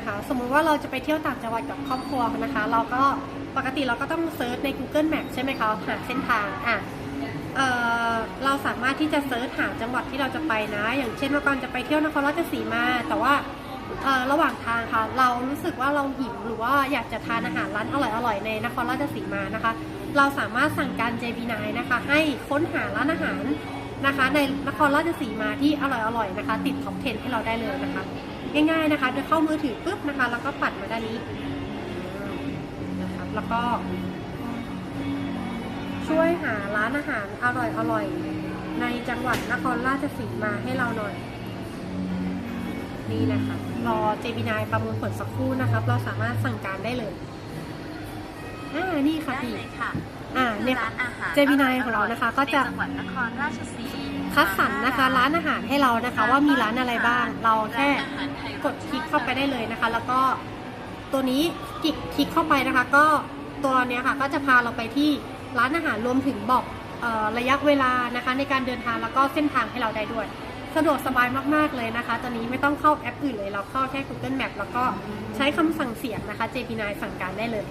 นะคะ สมมุติว่าเราจะไปเที่ยวต่างจังหวัดกับครอบครัวนะคะ เราก็ปกติเราก็ต้องเซิร์ชใน Google Map ใช่ไหมคะหาเส้นทางอะเเราสามารถที่จะเซิร์ชหาจังหวัดที่เราจะไปนะ อย่างเช่นว่าก่อนจะไปเที่ยวนครราชสีมา แต่ว่าระหว่างทางค่ะ เรารู้สึกว่าเราหิวหรือว่าอยากจะทานอาหารร้านอร่อยๆในนครราชสีมานะคะ เราสามารถสั่งการ JB9 นะคะ ให้ค้นหาร้านอาหาร นะคะ ในนครราชสีมาที่อร่อยๆนะคะ ติดท็อป10ให้เราได้เลยนะคะ ง่ายๆนะคะโดยเข้ามือถือปุ๊บนะคะ แล้วก็ปัดมาด้านนี้นะครับแล้วก็ ช่วยหาร้านอาหารอร่อยๆในจังหวัดนครราชสีมาให้เราหน่อยนี่นะคะ รอ JB9 ประมวลผลสักครู่นะครับ เราสามารถสั่งการได้เลยอ่านี่ค่ะได้พี่เลยค่ะอ่าเนี่ยร้าค่ะนอาหาร JB9 ของเรานะคะ ก็จะในจังหวัดนครราชสีมา คัดสรรนะคะร้านอาหารให้เรานะคะ ว่ามีร้านอะไรบ้าง เราแค่กดคลิกเข้าไปได้เลยนะคะ แล้วก็ตัวนี้คลิกคลิกเข้าไปนะคะ ก็ตัวเนี้ยค่ะก็จะพาเราไปที่ร้านอาหารรวมถึงบอกออระยะเวลานะคะ ในการเดินทางแล้วก็เส้นทางให้เราได้ด้วย สะดวกสบายมาก ๆ เลยนะคะ ตอนนี้ไม่ต้องเข้าแอปอื่นเลย เราเข้าแค่ Google Map แล้วก็ใช้คำสั่งเสียงนะคะ JP9 สั่งการได้เลย